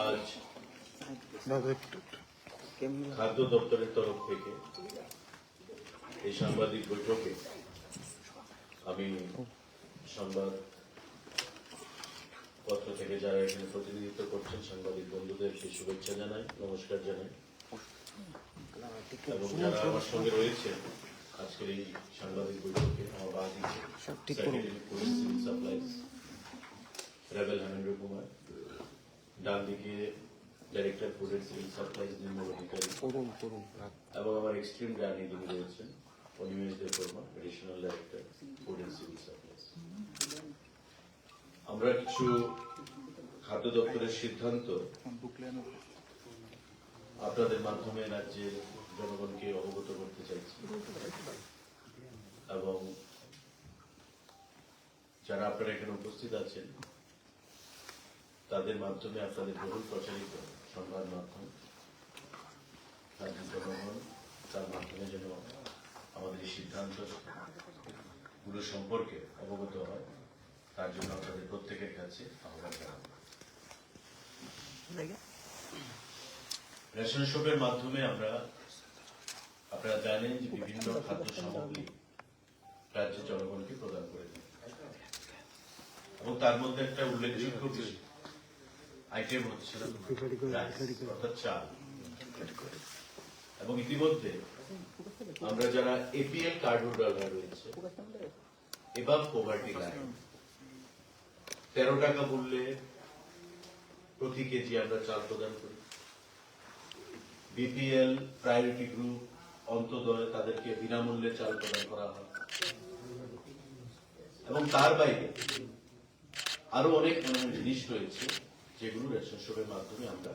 আজ খাদ্য দপ্তরের তরফ থেকে এই সাংবাদিক বৈঠকে আমি সংবাদ পত্র থেকে যারা এখানে প্রতিনিধিত্ব করছেন সাংবাদিক বন্ধুদেরকে শুভেচ্ছা জানাই নমস্কার জানাই। এবং যারা আমার সঙ্গে রয়েছে আজকের এই সাংবাদিক বৈঠকে আমার বাদ সাপ্লাইজ রেবেল হেমেন্দ্র কুমার ডান দিকে director food and civil supplies Nirmal Adhikari. এবং আমার এক্সট্রিম ডানি যিনি রয়েছেন Animesh Debbarma additional director food civil supplies আমরা কিছু খাদ্য দপ্তরের সিদ্ধান্ত আপনাদের মাধ্যমে রাজ্যের জনগণকে অবগত করতে চাইছি। এবং যারা আপনারা এখানে উপস্থিত আছেন তাদের মাধ্যমে আপনাদের বহুল প্রচারিত সংবাদ মাধ্যম রাজ্যের জনগণ তার মাধ্যমে যেন আমাদের এই সিদ্ধান্তগুলো সম্পর্কে অবগত হয়, তার জন্য আপনাদের প্রত্যেকের কাছে আহ্বান জানাব। রেশন শপের মাধ্যমে আমরা, আপনারা জানেন যে বিভিন্ন খাদ্য সামগ্রী রাজ্যের জনগণকে প্রদান করে দিই এবং তার মধ্যে একটা উল্লেখযোগ্য আইটেম হচ্ছে অর্থাৎ চাল এবং ইতিমধ্যে আমরা যারা এপিএল কার্ড হোল্ডার রয়েছে এবার পোভার্টি লাইন তেরো টাকা মূল্যে প্রতি কেজি আমরা চাল প্রদান করি। বিপিএল প্রায়োরিটি গ্রুপ অন্তদয় তাদেরকে বিনামূল্যে চাল প্রদান করা হয়। এবং তার বাইরে আরও অনেক ধরনের জিনিস রয়েছে। যেগুলো রেশন শপের মাধ্যমে আমরা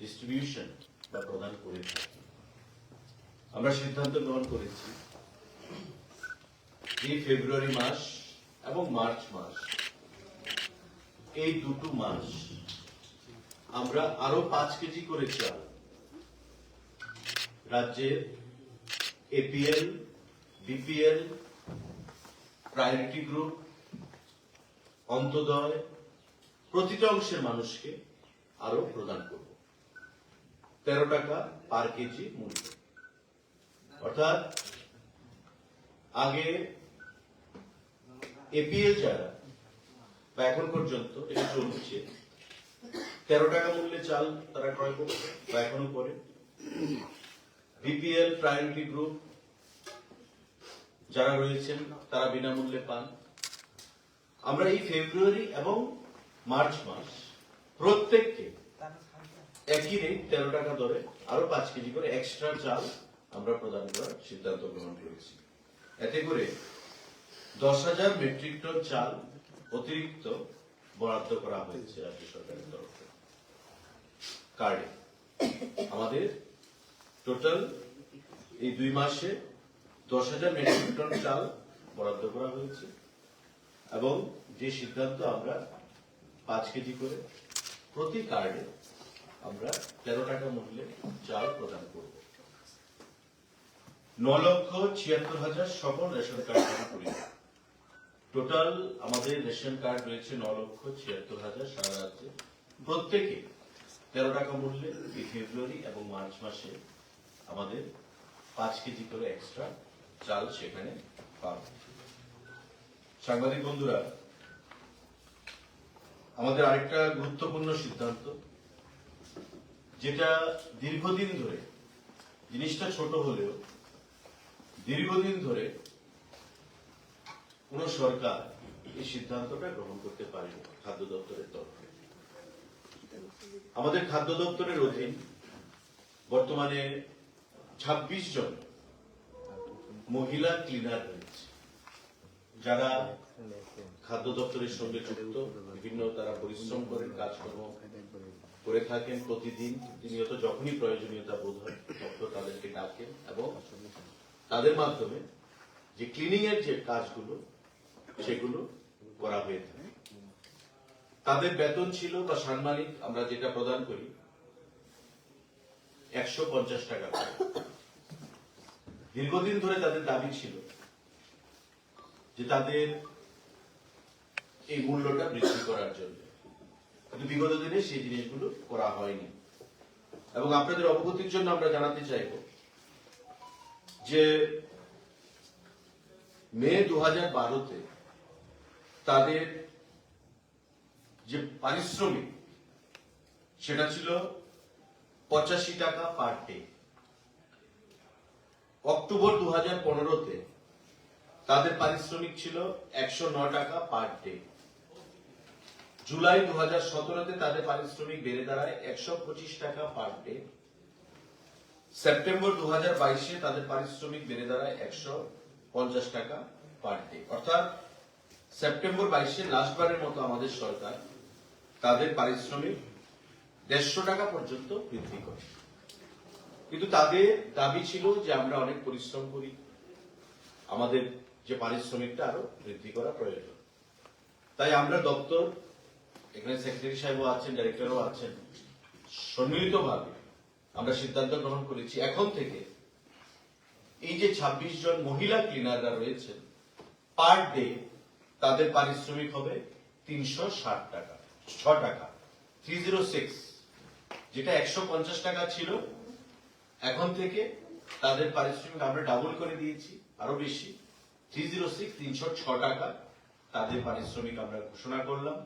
ডিস্ট্রিবিউশন বা প্রদান করে থাকি। আমরা সিদ্ধান্ত গ্রহণ করেছি এই ফেব্রুয়ারি মাস এবং মার্চ মাস, এই দুটো মাস আমরা আরও পাঁচ কেজি করে চাল রাজ্যের APL BPL priority group Antyodaya প্রতিটা অংশের মানুষকে আরও প্রদান করব। তেরো টাকা পার কেজি মূল্য। অর্থাৎ আগে এপিএল যারা, বা এখন পর্যন্ত এটা চলছে, তেরো টাকা মূল্যে চাল তারা ক্রয় করছে বা এখনও করে। বিপিএল প্রায়োরিটি গ্রুপ যারা রয়েছেন, তারা বিনামূল্যে পান। আমরা এই ফেব্রুয়ারি এবং মার্চ মাস, প্রত্যেককে একই রেট তেরো টাকা দরে, আরও পাঁচ কেজি করে এক্সট্রা চাল আমরা প্রদান করার সিদ্ধান্ত গ্রহণ করেছি। এতে করে দশ হাজার মেট্রিক টন চাল অতিরিক্ত বরাদ্দ করা হয়েছে রাজ্য সরকারের তরফ কার্ডে আমাদের টোটাল এই দুই মাসে দশ হাজার মেট্রিক টন চাল বরাদ্দ করা হয়েছে এবং যে সিদ্ধান্ত আমরা পাঁচ কেজি করে। প্রতি কার্ডে আমরা তেরো টাকা মূল্যে চাল প্রদান করব। ন লক্ষ ছিয়াত্তর হাজার সকল রেশন কার্ড করি টোটাল আমাদের রেশন কার্ড রয়েছে ন লক্ষ ছিয়াত্তর হাজার সারা রাজ্যে। প্রত্যেকে তেরো টাকা মূল্যে ফেব্রুয়ারি এবং মার্চ মাসে আমাদের পাঁচ কেজি করে এক্সট্রা চাল সেখানে পাব সাংবাদিক বন্ধুরা আমাদের আরেকটা গুরুত্বপূর্ণ সিদ্ধান্ত, যেটা দীর্ঘদিন ধরে, জিনিসটা ছোট হলেও দীর্ঘদিন ধরে কোন সরকার এই সিদ্ধান্তটা গ্রহণ করতে পারেনি খাদ্য দপ্তরের তরফে। আমাদের খাদ্য দপ্তরের অধীন বর্তমানে ২৬ জন মহিলা ক্লিনার যারা খাদ্য দপ্তরের সঙ্গে যুক্ত, বিভিন্ন তারা পরিশ্রম করেন কাজকর্ম করে থাকেন প্রতিদিন প্রতিনিয়ত যখনই প্রয়োজনীয়তা বোধ হয়, তখন তাদেরকে ডাকেন এবং তাদের মাধ্যমে যে ক্লিনিং এর যে কাজগুলো, সেগুলো করা হয়ে থাকে। তাদের বেতন ছিল বা সাম্মানিক আমরা যেটা প্রদান করি, একশো পঞ্চাশ টাকা দীর্ঘদিন ধরে তাদের দাবি ছিল যে তাদের এই মূল্যটা বৃদ্ধি করার জন্য। কিন্তু বিগত দিনে সেই জিনিসগুলো করা হয়নি। এবং আপনাদের অবগতির জন্য আমরা জানাতে চাইব যে মে দু হাজার বারোতে তাদের যে পারিশ্রমিক, সেটা ছিল পঁচাশি টাকা পার ডে। অক্টোবর দু হাজার পনেরোতে তাদের পারিশ্রমিক ছিল একশো টাকা পার ডে। জুলাই দু হাজার সতেরোতে তাদের পারিশ্রমিক বেড়ে দাঁড়ায় একশো পঁচিশ টাকা পার ডে। সেপ্টেম্বর দু হাজার বাইশে তাদের পারিশ্রমিক বেড়ে দাঁড়ায় একশো পঞ্চাশ টাকা পার ডে। অর্থাৎ সেপ্টেম্বর বাইশে লাস্টবারের মতো আমাদের সরকার তাদের পারিশ্রমিক দেড়শো টাকা পর্যন্ত বৃদ্ধি করে। কিন্তু তাদের দাবি ছিল যে আমরা অনেক পরিশ্রম করি। আমাদের যে পারিশ্রমিকটা আরও বৃদ্ধি করা প্রয়োজন। তাই আমরা দপ্তর, এখানে সেক্রেটারি সাহেবও আছেন ডাইরেক্টরও আছেন, সম্মিলিতভাবে আমরা সিদ্ধান্ত গ্রহণ করেছি এখন থেকে এই যে ২৬ জন মহিলা ক্লিনাররা রয়েছেন পার ডে তাদের পারিশ্রমিক হবে তিনশো ষাট টাকা, ছ টাকা থ্রি জিরো সিক্স যেটা একশো পঞ্চাশ টাকা ছিল। এখন থেকে তাদের পারিশ্রমিক আমরা ডাবল করে দিয়েছি, আরও বেশি। টাকা। তাদের পারিশ্রমিক আমরা ঘোষণা করলাম।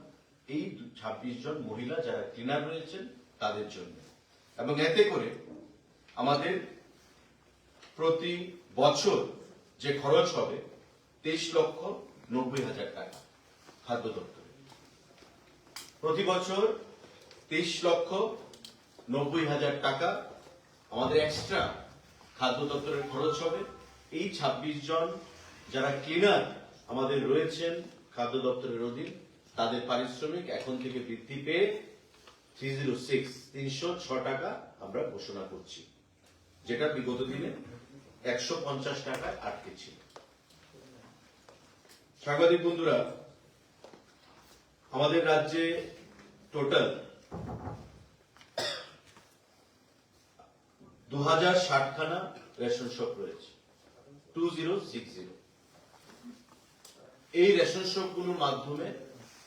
এই ছাব্বিশ জন মহিলা যারা ক্লিনার রয়েছেন, তাদের জন্য। এবং এতে করে আমাদের প্রতি বছর যে খরচ হবে, তেইশ লক্ষ নব্বই হাজার টাকা খাদ্য দপ্তরে। প্রতি বছর তেইশ লক্ষ নব্বই হাজার টাকা আমাদের এক্সট্রা খাদ্য দপ্তরের খরচ হবে। এই ২৬ জন যারা ক্লিনার আমাদের রয়েছেন, খাদ্য দপ্তরের অধীন, তাদের পারিশ্রমিক এখন থেকে বৃদ্ধি পেয়ে থ্রি জিরো সিক্স তিনশো ছ টাকা আমরা ঘোষণা করছি, যেটা বিগত দিনে একশো পঞ্চাশ টাকায় আটকে ছিল। সাংবাদিক বন্ধুরা, আমাদের রাজ্যে টোটাল দু হাজার ষাটখানা রেশন শপ রয়েছে টু জিরো সিক্স জিরো এই রেশন শপগুলোর মাধ্যমে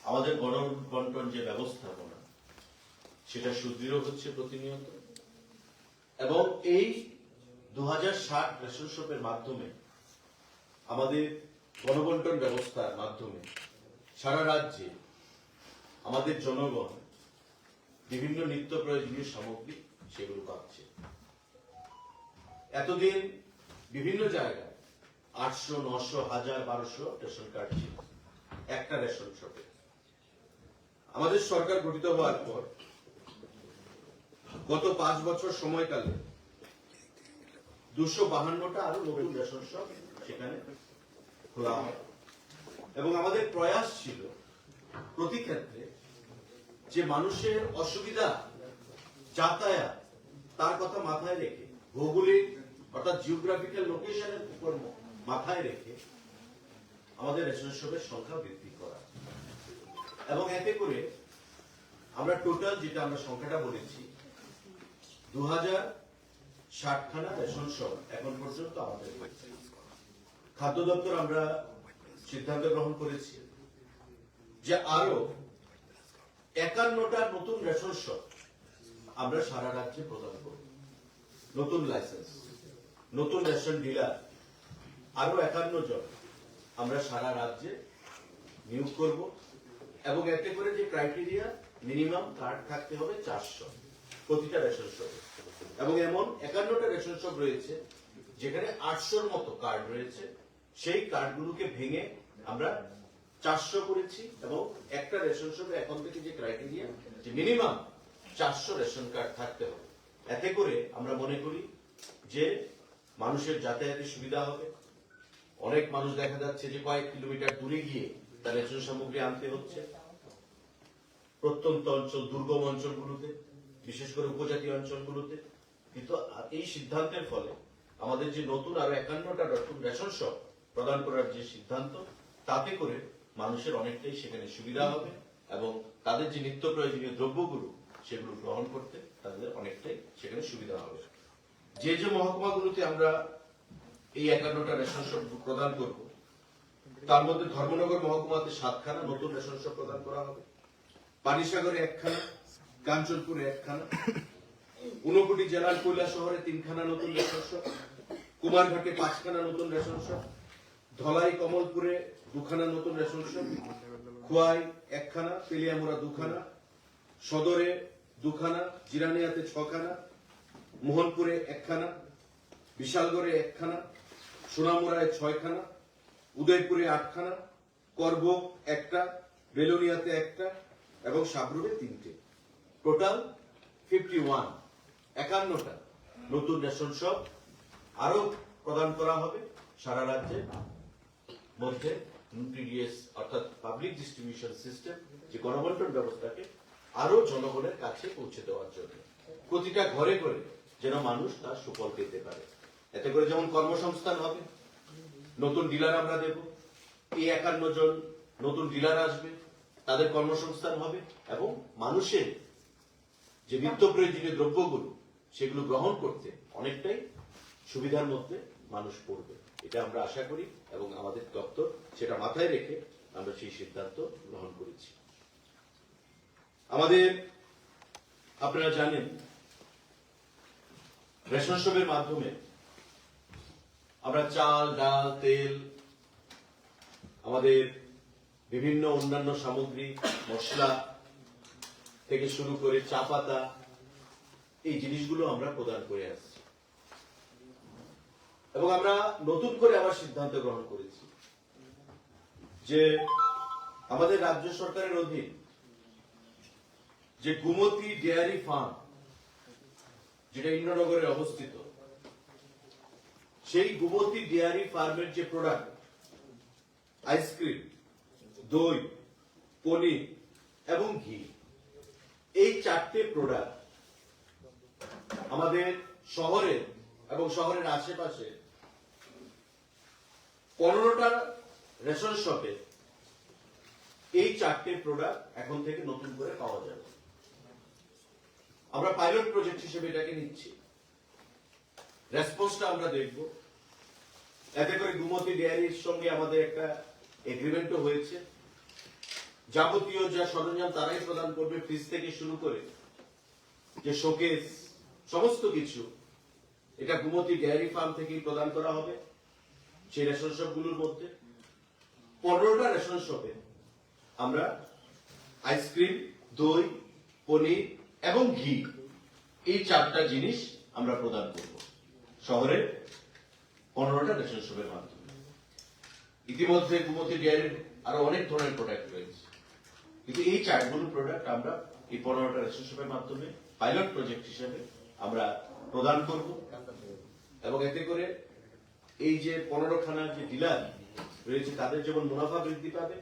আমাদের গণ বন্টন যে ব্যবস্থাপনা, সেটা সুদৃঢ় হচ্ছে প্রতিনিয়ত। এবং এই দু হাজার ষাট রেশন শপের মাধ্যমে আমাদের গণবন্টন ব্যবস্থার মাধ্যমে সারা রাজ্যে আমাদের জনগণ বিভিন্ন নিত্য প্রয়োজনীয় সামগ্রী সেগুলো পাচ্ছে। এতদিন বিভিন্ন জায়গায় আটশো, নশো, হাজার, বারোশো রেশন কার্ড ছিল। একটা রেশন শপে। আমাদের সরকার গঠিত হওয়ার পর গত পাঁচ বছর সময়কালে দুশো বাহান্নটা আরও নতুন রেশন শপ সেখানে খোলা হয়। এবং আমাদের প্রয়াস ছিল প্রতি ক্ষেত্রে যে মানুষের অসুবিধা, যাতায়াত, তার কথা মাথায় রেখে ভৌগোলিক অর্থাৎ জিওগ্রাফিক্যাল লোকেশনের উপর মাথায় রেখে আমাদের রেশন শপের সংখ্যা বৃদ্ধি করা। এবং এতে করে আমরা টোটাল যেটা আমরা সংখ্যাটা বলেছি দু হাজার ষাটখানা রেশন শপ এখন পর্যন্ত আমাদের খাদ্য দপ্তর আমরা সিদ্ধান্ত গ্রহণ করেছি যে আরও একান্নটা নতুন রেশন শপ আমরা সারা রাজ্যে প্রদান করব। নতুন লাইসেন্স নতুন রেশন ডিলার আরও একান্ন জন আমরা সারা রাজ্যে নিয়োগ করব এবং এতে করে যে ক্রাইটেরিয়া মিনিমাম কার্ড থাকতে হবে চারশো, প্রতিটা রেশন শপে এবং এমন একান্নটা রেশন শপ রয়েছে যেখানে আটশোর মতো কার্ড রয়েছে। সেই কার্ডগুলোকে ভেঙে আমরা চারশো করেছি এবং একটা রেশন শপে এখন থেকে যে ক্রাইটেরিয়া যে মিনিমাম চারশো রেশন কার্ড থাকতে হবে। এতে করে আমরা মনে করি যে মানুষের যাতায়াতের সুবিধা হবে। অনেক মানুষ দেখা যাচ্ছে যে কয়েক কিলোমিটার দূরে গিয়ে তার রেশন সামগ্রী আনতে হচ্ছে। প্রত্যন্ত অঞ্চল, দুর্গম অঞ্চলগুলোতে, বিশেষ করে উপজাতি অঞ্চলগুলোতে। কিন্তু এই সিদ্ধান্তের ফলে আমাদের যে নতুন আরও একান্নটা রেশন শপ প্রদান করার যে সিদ্ধান্ত, তাতে করে মানুষের অনেকটাই সেখানে সুবিধা হবে এবং তাদের যে নিত্য প্রয়োজনীয় দ্রব্যগুলো, সেগুলো গ্রহণ করতে তাদের অনেকটাই সেখানে সুবিধা হবে। যে যে মহকুমাগুলোতে আমরা এই একান্নটা রেশন শপ প্রদান করব। তার মধ্যে ধর্মনগর মহকুমাতে সাতখানা নতুন রেশন শপ প্রদান করা হবে। পানিসাগরে একখানা কাঞ্চনপুরে একখানা, ঊনকোটি জেলার কৈলা শহরে তিনখানা নতুন রেশন শপ কুমারঘাটে পাঁচখানা নতুন রেশন শপ ধলাই কমলপুরে দুখানা নতুন রেশন শপ খোয়াই একখানা পেলিয়ামোড়া দুখানা, সদরে দুখানা, জিরানিয়াতে ছখানা, মোহনপুরে একখানা, বিশালগড়ে একখানা সোনামুড়ায় ছয়খানা, উদয়পুরে আটখানা, করব একটা, বেলোনিয়াতে একটা এবং সাবরুমে তিনটে। টোটাল ফিফটি ওয়ান একান্নটা নতুন রেশন শপ। আরও প্রদান করা হবে সারা রাজ্যে। মধ্যে পিডিএস অর্থাৎ পাবলিক ডিস্ট্রিবিউশন সিস্টেম, যে গণবন্টন ব্যবস্থাকে আরও জনগণের কাছে পৌঁছে দেওয়ার জন্য। প্রতিটা ঘরে ঘরে যেন মানুষ তার সুফল পেতে পারে। এতে করে যেমন কর্মসংস্থান হবে, নতুন ডিলার আমরা দেব, এই একান্ন জন নতুন ডিলার আসবে, তাদের কর্মসংস্থান হবে এবং মানুষের যে নিত্য প্রয়োজনীয় দ্রব্যগুলো সেগুলো গ্রহণ করতে অনেকটাই সুবিধার মধ্যে মানুষ পড়বে। এটা আমরা আশা করি এবং আমাদের দপ্তর সেটা মাথায় রেখে আমরা সেই সিদ্ধান্ত গ্রহণ করেছি। আমাদের, আপনারা জানেন, রেশন মাধ্যমে আমরা চাল, ডাল, তেল, আমাদের বিভিন্ন অন্যান্য সামগ্রী, মশলা থেকে শুরু করে চা পাতা, এই জিনিসগুলো আমরা প্রদান করে আসছি। এবং আমরা নতুন করে আবার সিদ্ধান্ত গ্রহণ করেছি যে আমাদের রাজ্য সরকারের অধীন যে গুমতি ডেয়ারি ফার্ম, যেটা ইন্দ্রনগরে অবস্থিত সেই গুমতি ডেয়ারি ফার্মের যে প্রোডাক্ট আইসক্রিম দই, পনির এবং ঘি, এই চারটে প্রোডাক্ট আমাদের শহরে এবং শহরের আশেপাশে পনেরোটা রেশন শপে এই চারটে প্রোডাক্ট এখন থেকে নতুন করে পাওয়া যাবে। আমরা পাইলট প্রজেক্ট হিসেবে এটাকে নিচ্ছি। রেসপন্সটা আমরা দেখব। এতে করে গুমতি ডেয়ারির সঙ্গে আমাদের একটা এগ্রিমেন্টও হয়েছে। যাবতীয় যা সরঞ্জাম তারাই প্রদান করবে ফ্রিজ থেকে শুরু করে যে শোকেস সমস্ত কিছু এটা গুমতি ডেয়ারি ফার্ম থেকেই প্রদান করা হবে, সেই রেশন শপগুলোর মধ্যে। পনেরোটা রেশন শপে আমরা আইসক্রিম দই, পনির এবং ঘি, এই চারটা জিনিস আমরা প্রদান করব। শহরে পনেরোটা রেশন শপের মাধ্যমে। ইতিমধ্যে গুমতি ডেয়ারির আরও অনেক ধরনের প্রোডাক্ট রয়েছে। কিন্তু এই চারগুলো প্রোডাক্ট আমরা এই পনেরোটা রেশন শপের মাধ্যমে পাইলট প্রজেক্ট হিসেবে আমরা প্রদান করব। এবং এতে করে এই যে পনেরো খানার যে ডিলার রয়েছে, তাদের যেমন মুনাফা বৃদ্ধি পাবে,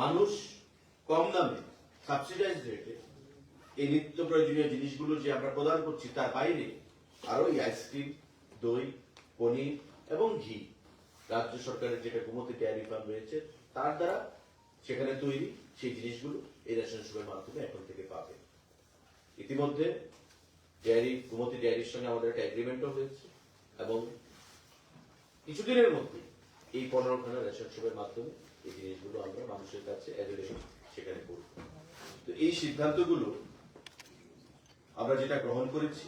মানুষ কম দামে সাবসিডাইজ রেটে এই নিত্য প্রয়োজনীয় জিনিসগুলো যে আমরা প্রদান করছি, তার বাইরে আরও এই আইসক্রিম দই পনির এবং ঘি। রাজ্য সরকারের যেটা গুমতি ডেয়ারি ফার্ম রয়েছে, তার দ্বারা সেখানে তৈরি সেই জিনিসগুলো এই রেশন শপের মাধ্যমে এখন থেকে পাবে। ইতিমধ্যে ডেয়ারি গুমতি ডেয়ারির সঙ্গে আমাদের একটা এগ্রিমেন্টও হয়েছে এবং কিছুদিনের মধ্যে এই পনেরো খানা রেশন শপের মাধ্যমে এই জিনিসগুলো আমরা মানুষের কাছে অ্যাভেলেবল সেখানে করব। তো এই সিদ্ধান্তগুলো আমরা যেটা গ্রহণ করেছি,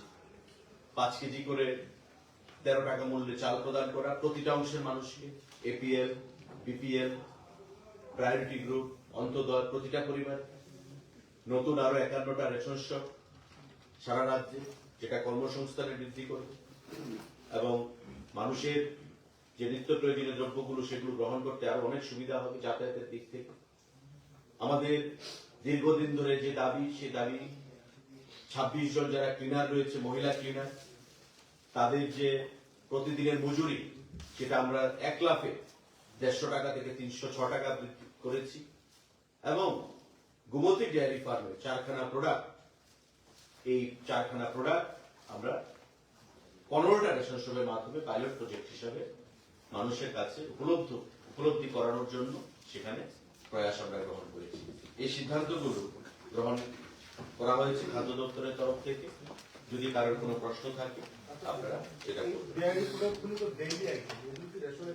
পাঁচ কেজি করে তেরো টাকা মূল্যে চাল প্রদান করা। প্রতিটা অংশের মানুষকে APL BPL priority group Antyodaya প্রতিটা পরিবার। নতুন আরও একান্নটা রেশন শপ সারা রাজ্যে, যেটা কর্মসংস্থানে বৃদ্ধি করবে এবং মানুষের যে নিত্য প্রয়োজনীয় দ্রব্যগুলো, সেগুলো গ্রহণ করতে আরও অনেক সুবিধা হবে যাতায়াতের দিক থেকে। আমাদের দীর্ঘদিন ধরে যে দাবি, সে দাবি ছাব্বিশ জন যারা ক্লিনার রয়েছে, মহিলা ক্লিনার তাদের যে প্রতিদিনের মজুরি, সেটা আমরা এক লাফে দেড়শো টাকা থেকে তিনশো ছ টাকা বৃদ্ধি করেছি। এবং গুমতি ডেয়ারি ফার্মে চারখানা প্রোডাক্ট এই চারখানা প্রোডাক্ট আমরা পনেরোটা রেশন শপের মাধ্যমে পাইলট প্রজেক্ট হিসাবে মানুষের কাছে উপলব্ধ, উপলব্ধি করানোর জন্য সেখানে প্রয়াস আমরা গ্রহণ করেছি। এই সিদ্ধান্তগুলো গ্রহণ করা হয়েছে খাদ্য দপ্তরের তরফ থেকে। যদি কারোর কোনো প্রশ্ন থাকে রেশনে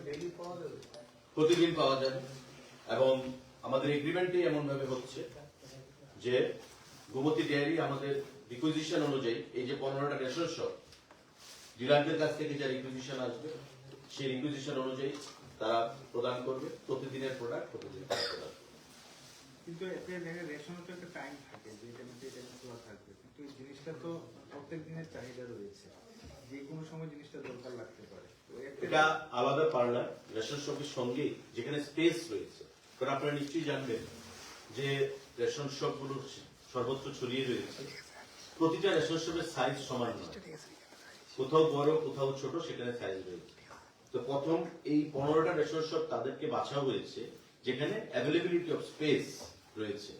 প্রতিদিন পাওয়া যাবে এবং আমাদের এগ্রিমেন্টই এমন ভাবে হচ্ছে যে গোমতী ডেয়ারি আমাদের রিকুইজিশন অনুযায়ী এই যে পনেরোটা রেশন শপ ডিলারদের কাছ থেকে যা রিকুইজিশন আসবে, সেই রিকুইজিশন অনুযায়ী তারা প্রদান করবে। প্রতিদিনের প্রোডাক্ট প্রতিদিন কিন্তু এতে দেখে রেশনের তো একটা টাইম থাকে যে এটা মধ্যে এটা থাকবে কিন্তু এই জিনিসটা তো প্রত্যেক দিনের চাহিদা রয়েছে। যে কোনো সময় জিনিসটা এটা আলাদা পার্লার, রেশন শপের সঙ্গে যেখানে স্পেস রয়েছে। কারণ আপনারা নিশ্চয়ই জানবেন যে রেশন শপগুলো সর্বত্র ছড়িয়ে রয়েছে। প্রতিটা রেশন শপের সাইজ সমান কোথাও বড়, কোথাও ছোট, সেখানে সাইজ রয়েছে। তো প্রথম এই পনেরোটা রেশন শপ তাদেরকে বাছা হয়েছে, যেখানে অ্যাভেলেবিলিটি অফ স্পেস রয়েছে।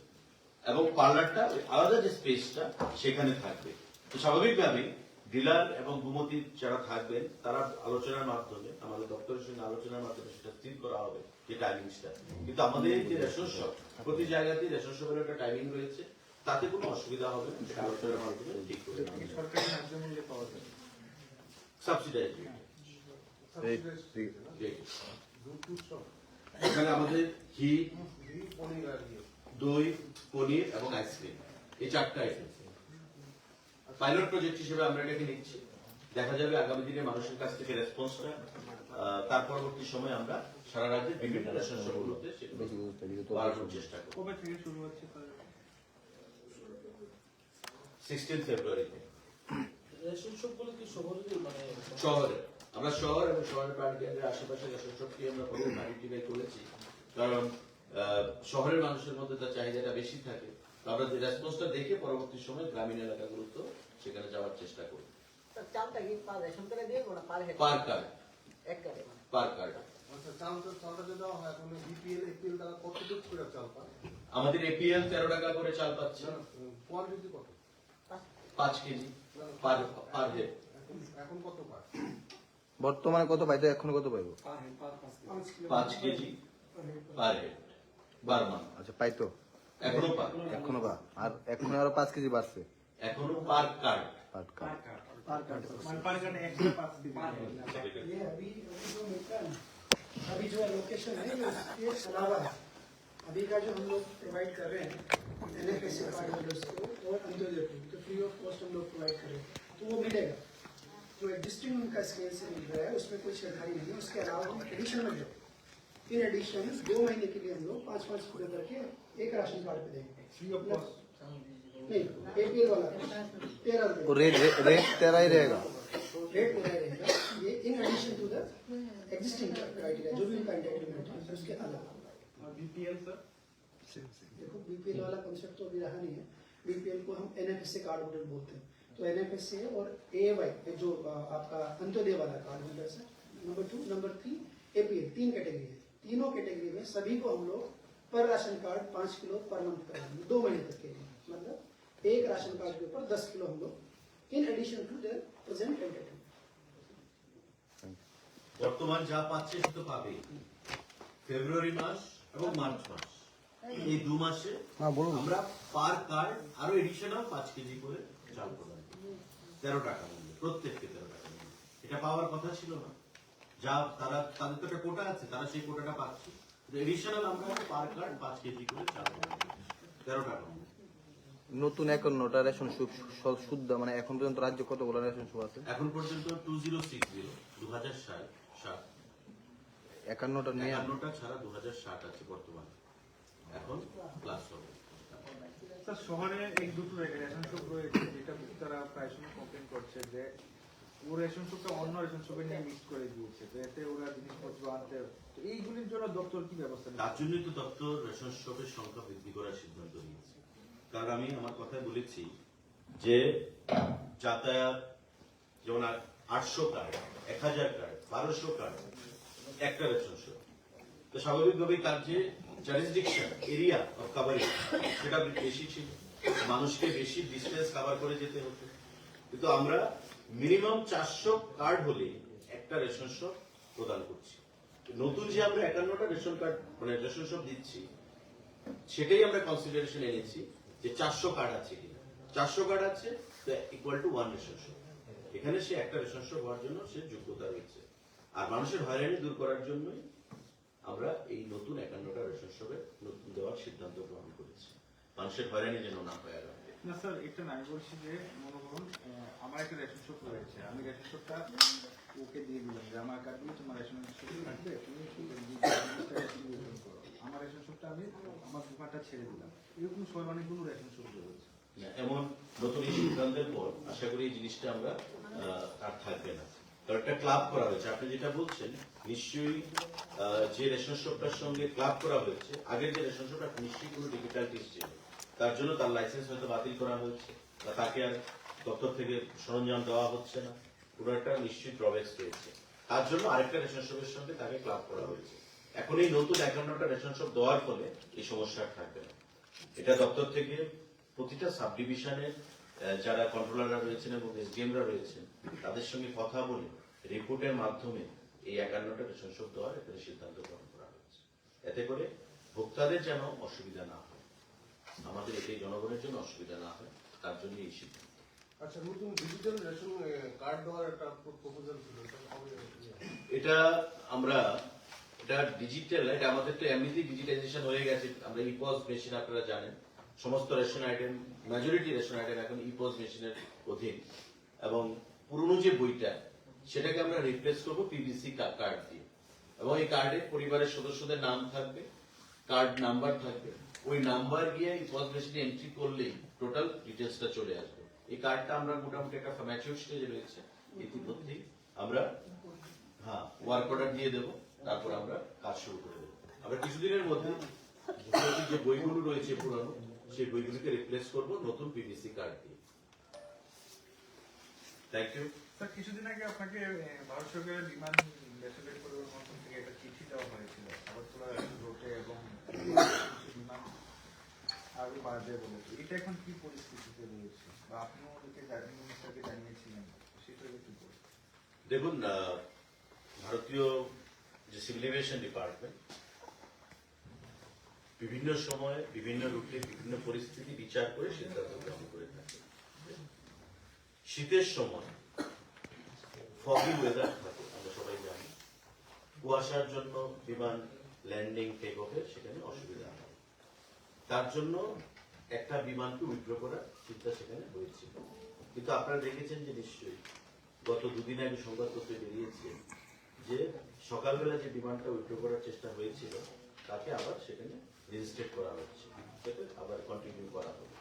এবং পার্লারটা আলাদা যে স্পেসটা সেখানে থাকবে। তো স্বাভাবিকভাবেই ডিলার এবং গুমতি যারা থাকবেন তারা আলোচনার মাধ্যমে আমাদের দপ্তরের সঙ্গে আলোচনার মাধ্যমে সেটা স্থির করা হবে যে টাইমিংসটা কিন্তু আমাদের এই যে রেশন শপ প্রতি জায়গাতেই রেশন শপের একটা টাইমিং রয়েছে তাতে কোনো অসুবিধা হবে না সেটা আলোচনার মাধ্যমে ঠিক করে এটা সরকারি ন্যায্য মূল্যে পাওয়া যাবে সাবসিডাইজ এখানে আমাদের ঘি দই পনির এবং আইসক্রিম এই চারটা আইটেম পাইলট প্রজেক্ট হিসেবে আমরা এটাকে নিচ্ছি। দেখা যাবে আগামী দিনে মানুষের কাছ থেকে রেসপন্সটা তার পরবর্তী সময় আমরা সারা রাজ্যের বিভিন্ন রেশন শপগুলোতে বাড়ানোর চেষ্টা করব? সিক্সটিন ফেব্রুয়ারিতে কি শহরে মানে আমরা শহর এবং শহরের প্রাণ কেন্দ্রের আশেপাশে রেশন শপটি আমরা প্রথমে আইডেন্টিফাই করেছি। কারণ আহ, শহরের মানুষের মধ্যে তার চাহিদাটা বেশি থাকে। তো আমরা যে রেসপন্সটা দেখে পরবর্তী সময় গ্রামীণ এলাকাগুলোতে সেখানে যাওয়ার চেষ্টা করি। তো চালটা কি পার রেশন করে দিয়ে না পার হেড পার কার্ড। এক কার্ডে পার কার্ড। আচ্ছা হয় আমাদের এপিএল তেরো টাকা করে চাল পাচ্ছে। কত? পাঁচ। কেজি পার পার হেড এখন কত পায়? বর্তমানে কত পাইতো এখন কত পাইবো? পাঁচ কেজি। পার হেড বার মান। আচ্ছা পাইতো এখনও পার। এখনও বা আর এখন আরও পাঁচ কেজি বাড়ছে। এখনো পার কার্ড পার কার্ড মানে পার কার্ডে একশো পাঁচ দিন ये अभी अभी जो मिलता है ना अभी जो लोकेशन है ये ये सलावा है अभी का जो हम लोग प्रोवाइड कर रहे हैं N F S card holders को और अंत्योदय को तो फ्री ऑफ कॉस्ट हम लोग प्रोवाइड कर रहे हैं तो वो मिलेगा जो एग्जिस्टिंग उनका स्केल से मिल रहा है उसमें कोई छेड़खानी नहीं है उसके अलावा हम एडिशन में जो इन एडिशन दो महीने के लिए हम लोग पाँच पाँच किलो करके एक राशन कार्ड पे देंगे ফ্রি অফ কস্ট नहीं रेट तेरा ही रहेगा। रेट ये in addition to the existing जो भी उसके अलावा बीपीएल सर देखो बीपीएल वाला कॉन्सेप्ट तो अभी रहा नहीं है। बीपीएल को हम कार्ड होल्डर बोलते हैं। तो और ए जो आपका अंत्योदय वाला कार्ड होल्डर है number two number three APL तीन कैटेगरी है। तीनों कैटेगरी में सभी को हम लोग पर राशन कार्ड पाँच किलो पर मंथ कर दो महीने तक के लिए। मतलब एक राशन कार्ड के ऊपर दस किलो हम लोग in addition to their present entitlement বর্তমান যা পাচ্ছে সে তো পাবেই ফেব্রুয়ারি মাস এবং মার্চ মাস এই দু মাসে আমরা পার কার্ড আরো এডিশনাল পাঁচ কেজি করে চাল প্রদান করি। তেরো টাকা মূল্য প্রত্যেককে তেরো টাকা মূল্য এটা পাওয়ার কথা ছিল না যা তারা তাদের তো একটা কোটা আছে তারা সেই কোটাটা পাচ্ছে এডিশনাল আমরা পার কার্ড পাঁচ কেজি করে চাল প্রদান করি। তেরো টাকা মূল্য নতুন একান্নটা রেশন সুখ স- শুদ্ধ মানে এখন পর্যন্ত রাজ্যে কতগুলো রেশন সুখ আছে? এখন পর্যন্ত টু জিরো সিক্স জিরো দু হাজার ষাট একান্নটা নিয়ে একান্নটা ছাড়া দু হাজার ষাট আছে বর্তমানে। এখন প্লাস হবে। স্যার শহরে এক দুটো রেশন শপ রয়েছে যেটা তারা প্রায় সময় কমপ্লেন করছে যে ও রেশন শপটা অন্য রেশন শপে নিয়ে মিক্স করে দিয়েছে তো এতে ওরা জিনিসপত্র আনতে তো এইগুলির জন্য দপ্তর কি ব্যবস্থা তার জন্যই তো দপ্তর রেশন শপের সংখ্যা বৃদ্ধি করার সিদ্ধান্ত নিয়েছে। কারণ আমি আমার কথায় বলেছি যে যাতায়াত, যেমন আটশো কার্ড, এক হাজার কার্ড, বারোশো কার্ড, একটা রেশন শপ তো স্বাভাবিকভাবেই তার যে জারিসডিকশন এরিয়া অফ কাভারেজ সেটা বেশি ছিল। মানুষকে বেশি ডিস্টেন্স কাভার করে যেতে হতো। কিন্তু আমরা মিনিমাম চারশো কার্ড হলে একটা রেশন প্রদান করছি। নতুন যে আমরা একান্নটা রেশন কার্ড মানে রেশন শপ দিচ্ছি, সেটাই আমরা কনসিডারেশন এনেছি। যে চারশো কার্ড আছে কিনা চারশো কার্ড আছে equal to one ration shop এখানে সে একটা রেশন শপ হওয়ার জন্য সে যোগ্যতা রয়েছে। আর মানুষের হয়রানি দূর করার জন্যই আমরা এই নতুন একান্নটা রেশন শপে নতুন দেওয়ার সিদ্ধান্ত গ্রহণ করেছি। মানুষের হয়রানি যেন না হয় আগামী না স্যার না, আমি বলছি যে, মনে করুন আমার একটা রেশন শপ রয়েছে। আমি রেশন শপটা ওকে দিয়ে দিলাম যে, আমার কার্ড দিয়ে তোমার রেশন শপ তুমি একটু একটু করো। আমার রেশন শপটা আমি, আমার দোকানটা ছেড়ে দিলাম। এরকম সময় অনেকগুলো রেশন শপ রয়েছে এমন নতুন এই সিদ্ধান্তের পর আশা করি এই জিনিসটা আমরা আর থাকবে না। কারণ একটা ক্লাব করা হয়েছে। আপনি যেটা বলছেন, নিশ্চয়ই যে রেশন শপটার সঙ্গে ক্লাব করা হয়েছে, আগের যে রেশন শপটা নিশ্চয়ই কোনো ডিফিকাল্টিস ছিল। তার জন্য তার লাইসেন্স হয়তো বাতিল করা হয়েছে বা তাকে আর দপ্তর থেকে সরঞ্জাম দেওয়া হচ্ছে না। পুরো একটা নিশ্চয়ই ড্রব্যাক্স রয়েছে তার জন্য আরেকটা রেশন শপের সঙ্গে তাকে ক্লাব করা হয়েছে। এখন এই নতুন একান্নটা রেশন শপ দেওয়ার ফলে এই সমস্যা থাকবে না। এটা দপ্তর থেকে প্রতিটা সাব ডিভিশনের যারা কন্ট্রোলাররা রয়েছেন এবং এসডিএমরা রয়েছেন তাদের সঙ্গে কথা বলে রিপোর্টের মাধ্যমে এই একান্নটা রেশন শপ দেওয়ার এখানে সিদ্ধান্ত গ্রহণ করা হয়েছে। এতে করে ভোক্তাদের যেন অসুবিধা না হয়। আমাদের এটাই জনগণের জন্য অসুবিধা না হয় তার জন্য এই সিদ্ধান্ত। আচ্ছা নতুন ডিজিটাল রেশন কার্ড দেওয়ার একটা প্রপোজাল ছিল? এটা আমরা এটা ডিজিটাল এটা আমাদের তো এমনিতেই ডিজিটাইজেশন হয়ে গেছে। আমরা ইপস মেশিন আপনারা জানেন। সমস্ত ration item majority ration item এখন ইপস মেশিনের অধীন। এবং পুরনো যে বইটা, সেটাকে আমরা রিপ্লেস করব পিভিসি কার্ড দিয়ে। এবং এই কার্ডে পরিবারের সদস্যদের নাম থাকবে কার্ড নাম্বার থাকবে। ওই নাম্বার গিয়ে ইপস মেশিনে এন্ট্রি করলেই টোটাল ডিটেলসটা চলে আসবে। এই কার্ডটা আমরা মোটামুটি একটা ম্যাচিউর স্টেজে রয়েছে। ইতিমধ্যেই আমরা হ্যাঁ ওয়ার্ক অর্ডার দিয়ে দেবো। তারপর আমরা কাজ শুরু করে দেবো আমরা কিছুদিনের মধ্যে যে বইগুলো রয়েছে পুরানো সেই বইগুলিকে রিপ্লেস করব নতুন পিভিসি কার্ড দিয়ে। থ্যাংক ইউ স্যার কিছুদিন আগে আপনাকে ভারত সরকারের বিমান বেসরকারি পরিবহন থেকে একটা চিঠি দেওয়া হয়েছিল। আগরতলা রোডে এবং বিমান আরও বাড়বে বলেছে এটা এখন কি পরিস্থিতিতে রয়েছে? বা আপনিও ওদেরকে জানিয়ে মিনিস্টারকে জানিয়েছিলেন? সেটা একটু দেখুন ভারতীয় সিভিল এভিয়েশন ডিপার্টমেন্ট বিভিন্ন সময়ে বিভিন্ন রুটে বিভিন্ন পরিস্থিতি বিচার করে সিদ্ধান্ত গ্রহণ করে থাকে। শীতের সময় ফগি ওয়েদার থাকে, আমরা সবাই জানি। কুয়াশার জন্য বিমান ল্যান্ডিং টেক অফে সেখানে অসুবিধা হয়। তার জন্য একটা বিমানকে উইথড্র করার চিন্তা সেখানে হয়েছিল। কিন্তু আপনারা দেখেছেন যে নিশ্চয়ই গত দুদিন আগে সংবাদপত্রে বেরিয়েছে যে সকালবেলা যে বিমানটা উইথড্র করার চেষ্টা হয়েছিল, তাকে আবার সেখানে রেজিস্ট্রেট করা হচ্ছে। সেটা আবার কন্টিনিউ করা হবে।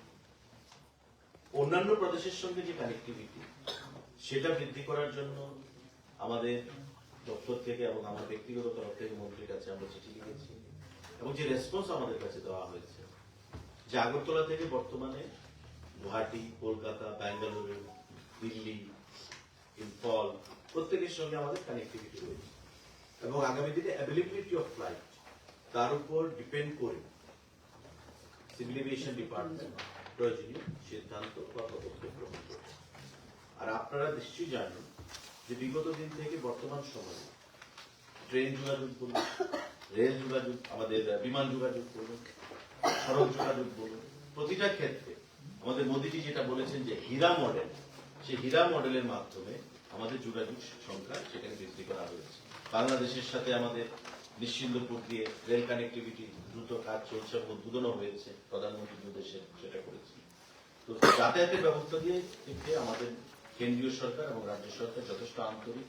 অন্যান্য প্রদেশের সঙ্গে যে কানেক্টিভিটি সেটা বৃদ্ধি করার জন্য আমাদের দপ্তর থেকে এবং আমার ব্যক্তিগত তরফ থেকে মন্ত্রীর কাছে আমরা চিঠি লিখেছি এবং যে রেসপন্স আমাদের কাছে দেওয়া হয়েছে, যে আগরতলা থেকে বর্তমানে গুয়াহাটি, কলকাতা, ব্যাঙ্গালুরু, দিল্লি, ইম্ফল প্রত্যেকের সঙ্গে আমাদের কানেক্টিভিটি রয়েছে। এবং আগামী দিনে অ্যাভেলেবিলিটি অফ ফ্লাইট তার উপর ডিপেন্ড করে সিভিল এভিয়েশন ডিপার্টমেন্ট প্রয়োজনীয় সিদ্ধান্ত বা পদক্ষেপ গ্রহণ করছে আর আপনারা নিশ্চয়ই জানেন যে বিগত দিন থেকে বর্তমান সময়ে ট্রেন যোগাযোগ বলুন রেল যোগাযোগ, আমাদের বিমান যোগাযোগ বলুন, সড়ক যোগাযোগ বলুন, প্রতিটা ক্ষেত্রে আমাদের মোদিজি যেটা বলেছেন যে হীরা মডেল সেই হীরা মডেলের মাধ্যমে আমাদের যোগাযোগ সংখ্যা সেখানে বৃদ্ধি করা হয়েছে। বাংলাদেশের সাথে আমাদের নিশ্চিন্দপুর দিয়ে রেল কানেক্টিভিটি দ্রুত কাজ চলছে এবং উদ্বোধনও হয়েছে প্রধানমন্ত্রী উদ্দেশ্যে সেটা করেছে। তো যাতায়াতের ব্যবস্থা দিয়ে দিয়ে আমাদের কেন্দ্রীয় সরকার এবং রাজ্য সরকার যথেষ্ট আন্তরিক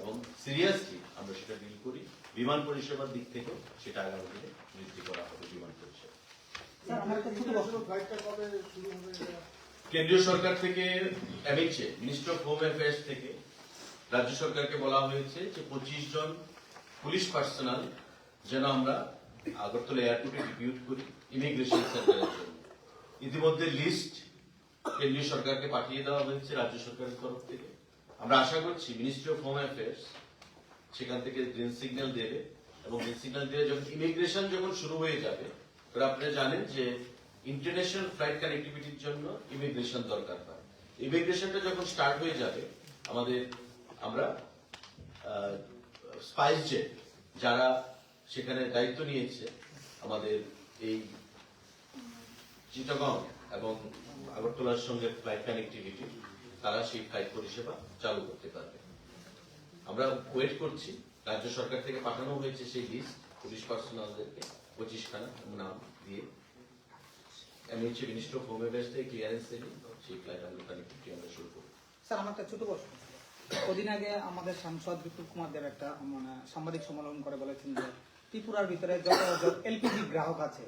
এবং সিরিয়াসলি আমরা সেটা ডিল করি। বিমান পরিষেবার দিক থেকে সেটা আগামী দিনে বৃদ্ধি করা হবে বিমান পরিষেবা? কেন্দ্রীয় সরকার থেকে MHA minister of home affairs থেকে রাজ্য সরকারকে বলা হয়েছে যে পঁচিশ জন পুলিশ পার্সোনাল যেন আমরা আগরতলা এয়ারপোর্টে ডিপিউট করি ইমিগ্রেশন সেন্টারের জন্য। ইতিমধ্যে লিস্ট কেন্দ্রীয় সরকারকে পাঠিয়ে দেওয়া হয়েছে রাজ্য সরকারের তরফ থেকে। আমরা আশা করছি মিনিস্ট্রি অফ হোম অ্যাফেয়ার্স সেখান থেকে গ্রিন সিগন্যাল দেবে এবং গ্রিন সিগন্যাল দিয়ে যখন ইমিগ্রেশন যখন শুরু হয়ে যাবে তখন আপনারা জানেন যে ইন্টারন্যাশনাল ফ্লাইট কানেক্টিভিটির জন্য ইমিগ্রেশন দরকার হয়। ইমিগ্রেশনটা যখন স্টার্ট হয়ে যাবে, আমাদের আমরা স্পাইস জেট যারা সেখানে দায়িত্ব নিয়েছে আমাদের এই চিটাগং এবং আগরতলার সঙ্গে ফ্লাইট কানেক্টিভিটি তারা সেই ফ্লাইট পরিষেবা চালু করতে পারবে। আমরা ওয়েট করছি। রাজ্য সরকার থেকে পাঠানো হয়েছে সেই লিস্ট পুলিশ পার্সোনালদেরকে পঁচিশখানা নাম দিয়ে। আমি হচ্ছে মিনিস্টার অফ হোম অ্যাফেয়ার্স থেকে ক্লিয়ারেন্স দিই সেই ফ্লাইট আমরা কানেক্টিভিটি আমরা শুরু করব। স্যার, আমার একটা ছোট প্রশ্ন। কদিন আগে আমাদের সাংসদ বিপুল কুমার দেব একটা মানে সাংবাদিক সম্মেলন করে বলেছেন যে, ত্রিপুরার ভিতরে যত এলপিজি গ্রাহক আছে,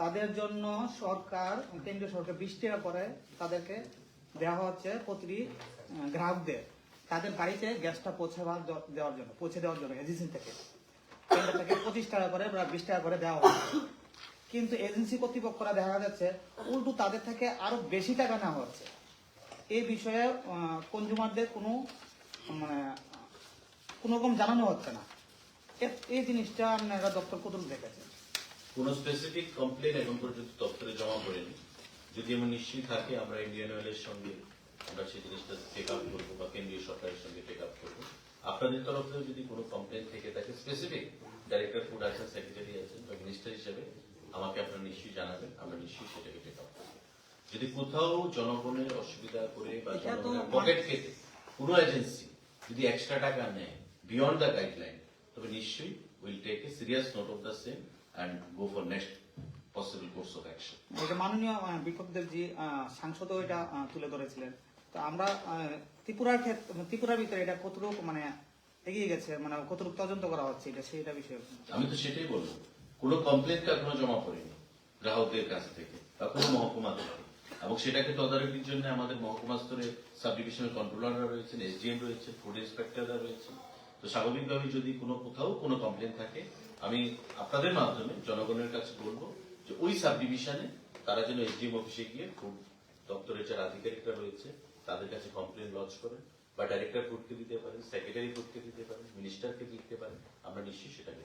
তাদের জন্য সরকার, কেন্দ্রীয় সরকার বিশ টাকা করে তাদেরকে দেওয়া হচ্ছে প্রতিটি গ্রাহকদের, তাদের বাড়িতে গ্যাসটা পৌঁছে দেওয়ার জন্য, পৌঁছে দেওয়ার জন্য, এজেন্সি থেকে। কেন্দ্র থেকে পঁচিশ টাকা করে বা বিশ টাকা করে দেওয়া হচ্ছে কিন্তু এজেন্সি কর্তৃপক্ষরা দেখা যাচ্ছে, উল্টো তাদের থেকে আরও বেশি টাকা নেওয়া হচ্ছে। এই বিষয়ে কনজিউমারদের কোনো মানে কোনো রকম জানানো হচ্ছে না। এই জিনিসটা আপনারা দপ্তর কতটুকু দেখেছেন? কোনো স্পেসিফিক কমপ্লেন এখন পর্যন্ত দপ্তরে জমা করেনি যদি এমন নিশ্চয়ই থাকে আমরা ইন্ডিয়ান অয়েলের সঙ্গে আমরা সেই জিনিসটা টেক আপ করব বা কেন্দ্রীয় সরকারের সঙ্গে টেক আপ করব। আপনাদের তরফ থেকে যদি কোনো কমপ্লেন থেকে থাকে স্পেসিফিক ডাইরেক্টর ফুড আছেন সেক্রেটারি আছেন বা মিনিস্টার হিসেবে আমাকে আপনারা নিশ্চয়ই জানাবেন আমরা নিশ্চয়ই সেটাকে টেক আপ করব। যদি কোথাও জনগণের অসুবিধা করে বা পকেট কেটে কোনো এজেন্সি যদি এক্সট্রা টাকা নেয় বিয়ন্ড দ্য গাইডলাইন তবে নিশ্চয়ই will take a serious note of the same and go for next possible course of action এটা মাননীয় আহ, বিপ্লব দেবজি আহ, সাংসদও এটা তুলে ধরেছিলেন। তো আমরা ত্রিপুরার ক্ষেত্রে ত্রিপুরার ভিতরে এটা কতটুকু মানে এগিয়ে গেছে মানে কতটুকু তদন্ত করা হচ্ছে এটা সেটা বিষয়ে আমি তো সেটাই বলব। কোনো কমপ্লেন তো এখনও জমা পড়েনি গ্রাহকদের কাছ থেকে বা কোনো মহকুমা থেকে। এবং সেটাকে তদারকির জন্য আমাদের মহকুমা স্তরে সাব ডিভিশনাল কন্ট্রোলাররা রয়েছেন এসডিএম রয়েছে ফুড ইন্সপেক্টররা রয়েছে তো স্বাভাবিকভাবে যদি কোনো কোথাও কোনো কমপ্লেন থাকে, আমি আপনাদের মাধ্যমে জনগণের কাছে বলব যে ওই সাব ডিভিশনে তারা যেন এসডিএম অফিসে গিয়ে ফুড দপ্তরের যারা আধিকারিকরা রয়েছে, তাদের কাছে কমপ্লেন লঞ্চ করেন বা ডাইরেক্টর ফুডকে দিতে পারেন সেক্রেটারি ফুডকে দিতে পারেন মিনিস্টারকে দিতে পারেন, আমরা নিশ্চয়ই সেটাকে